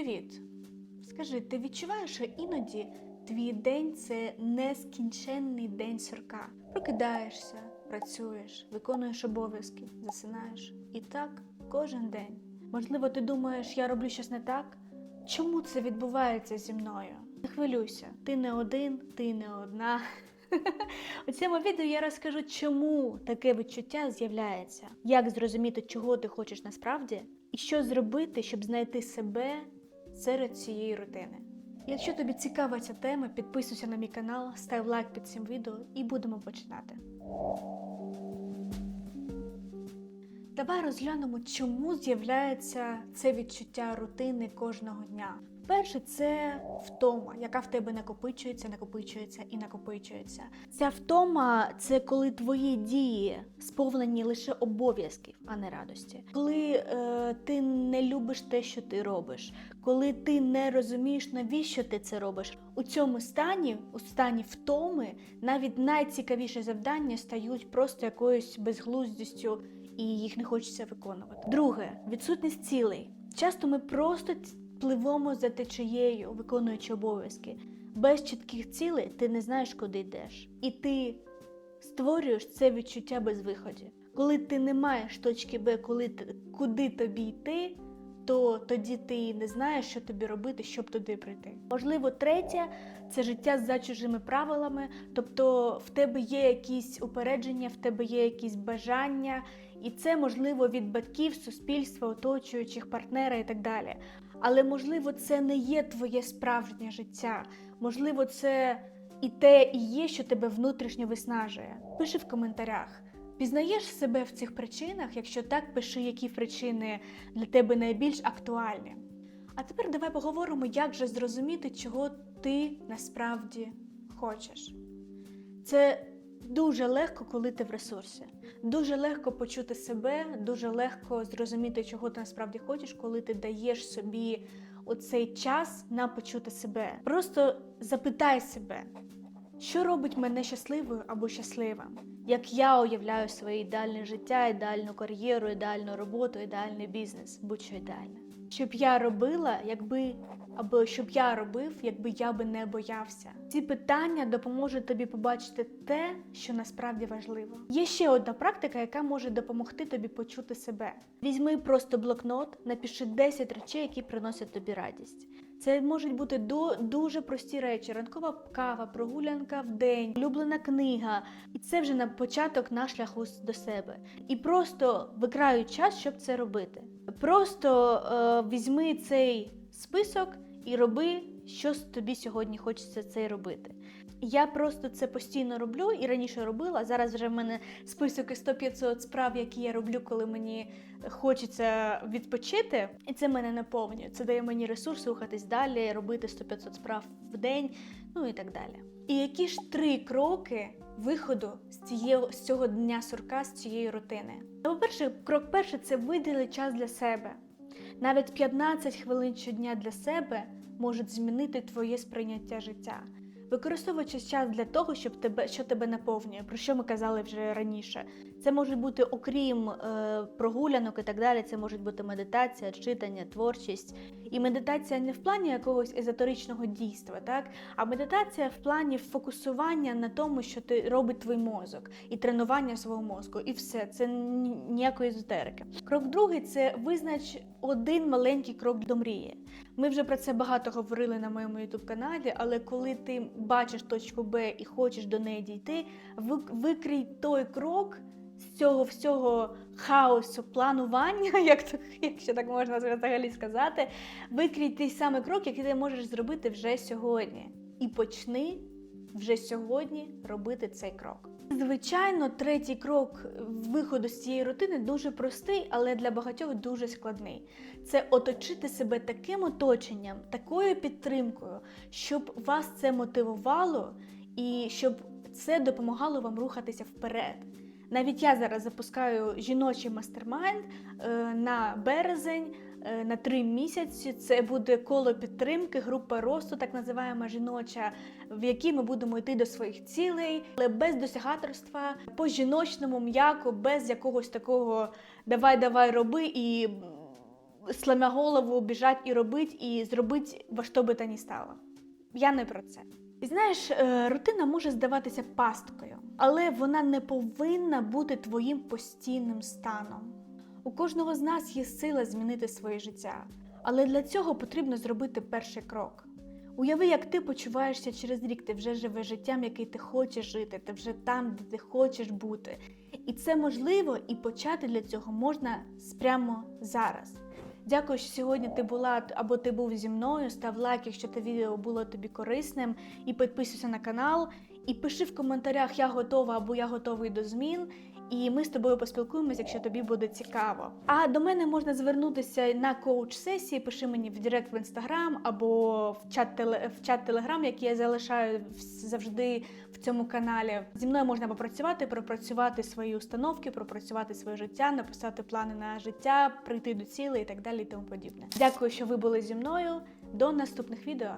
Привіт. Скажи, ти відчуваєш, що іноді твій день це нескінченний день сурка? Прокидаєшся, працюєш, виконуєш обов'язки, засинаєш. І так кожен день. Можливо, ти думаєш, я роблю щось не так? Чому це відбувається зі мною? Не хвилюйся, ти не один, ти не одна. У цьому відео я розкажу, чому таке відчуття з'являється, як зрозуміти, чого ти хочеш насправді, і що зробити, щоб знайти себе серед цієї рутини. Якщо тобі цікава ця тема, підписуйся на мій канал, став лайк під цим відео і будемо починати. Давай розглянемо, чому з'являється це відчуття рутини кожного дня. Перше, це втома, яка в тебе накопичується, накопичується і накопичується. Ця втома це коли твої дії сповнені лише обов'язків, а не радості. Коли е, ти не любиш те, що ти робиш, коли ти не розумієш, навіщо ти це робиш. У цьому стані, у стані втоми, навіть найцікавіші завдання стають просто якоюсь безглуздістю і їх не хочеться виконувати. Друге, відсутність цілей. Часто ми просто пливемо за течією, виконуючи обов'язки. Без чітких цілей ти не знаєш, куди йдеш. І ти створюєш це відчуття безвиході. Коли ти не маєш точки Б, коли ти, куди тобі йти, то тоді ти не знаєш, що тобі робити, щоб туди прийти. Можливо, третє це життя за чужими правилами, тобто в тебе є якісь упередження, в тебе є якісь бажання, і це можливо від батьків, суспільства, оточуючих, партнера і так далі. Але можливо, це не є твоє справжнє життя. Можливо, це і те і є, що тебе внутрішньо виснажує. Пиши в коментарях. Пізнаєш себе в цих причинах? Якщо так, пиши, які причини для тебе найбільш актуальні. А тепер давай поговоримо, як же зрозуміти, чого ти насправді хочеш. Це дуже легко, коли ти в ресурсі. Дуже легко почути себе, дуже легко зрозуміти, чого ти насправді хочеш, коли ти даєш собі оцей час на почути себе. Просто запитай себе, що робить мене щасливою або щасливим? Як я уявляю своє ідеальне життя, ідеальну кар'єру, ідеальну роботу, ідеальний бізнес, будь-що ідеальне. Щоб я робила, якби або щоб я робив, якби я би не боявся. Ці питання допоможуть тобі побачити те, що насправді важливо. Є ще одна практика, яка може допомогти тобі почути себе. Візьми просто блокнот, напиши 10 речей, які приносять тобі радість. Це можуть бути до дуже прості речі: ранкова кава, прогулянка в день, улюблена книга. І це вже на початок на шляху до себе. І просто викраю час, щоб це робити. Просто е, візьми цей список і роби, що тобі сьогодні хочеться це робити. Я просто це постійно роблю і раніше робила. Зараз вже в мене список із 100-500 справ, які я роблю, коли мені хочеться відпочити, і це мене наповнює. Це дає мені ресурс рухатись далі, робити 100-500 справ в день, ну і так далі. І які ж три кроки виходу з цієї з цього дня сурка, з цієї рутини? Ну, по-перше, крок перший це виділи час для себе. Навіть 15 хвилин щодня для себе можуть змінити твоє сприйняття життя. Використовуючи час для того, щоб тебе, що тебе наповнює, про що ми казали вже раніше. Це може бути, окрім е, прогулянок і так далі, це може бути медитація, читання, творчість. І медитація не в плані якогось езотеричного дійства, так? а медитація в плані фокусування на тому, що ти робить твій мозок, і тренування свого мозку, і все. Це ніякої езотерики. Крок другий це визнач один маленький крок до мрії. Ми вже про це багато говорили на моєму youtube каналі, але коли ти бачиш точку Б і хочеш до неї дійти, ви- викрий той крок з цього всього хаосу планування, як то, якщо так можна взагалі сказати, викрій той самий крок, який ти можеш зробити вже сьогодні. І почни вже сьогодні робити цей крок. Звичайно, третій крок виходу з цієї рутини дуже простий, але для багатьох дуже складний. Це оточити себе таким оточенням, такою підтримкою, щоб вас це мотивувало і щоб це допомагало вам рухатися вперед. Навіть я зараз запускаю жіночий мастермайнд е, на березень. е, На три місяці це буде коло підтримки, група росту, так називаємо жіноча, в якій ми будемо йти до своїх цілей, але без досягаторства, по жіночному, м'яко, без якогось такого давай, давай, роби і м, сломя голову, біжать і робить, і зробить во що би то ні стало. Я не про це. І знаєш, е, рутина може здаватися пасткою, але вона не повинна бути твоїм постійним станом. У кожного з нас є сила змінити своє життя, але для цього потрібно зробити перший крок. Уяви, як ти почуваєшся через рік, ти вже живеш життям, який ти хочеш жити, ти вже там, де ти хочеш бути. І це можливо, і почати для цього можна прямо зараз. Дякую, що сьогодні ти була або ти був зі мною. Став лайк, якщо це відео було тобі корисним, і підписуйся на канал. І пиши в коментарях, я готова або я готовий до змін. І ми з тобою поспілкуємося, якщо тобі буде цікаво. А до мене можна звернутися на коуч-сесії. Пиши мені в Директ в інстаграм або в чат в чат Телеграм, який я залишаю завжди в цьому каналі. Зі мною можна попрацювати, пропрацювати свої установки, пропрацювати своє життя, написати плани на життя, прийти до цілей і так далі, і тому подібне. Дякую, що ви були зі мною. До наступних відео.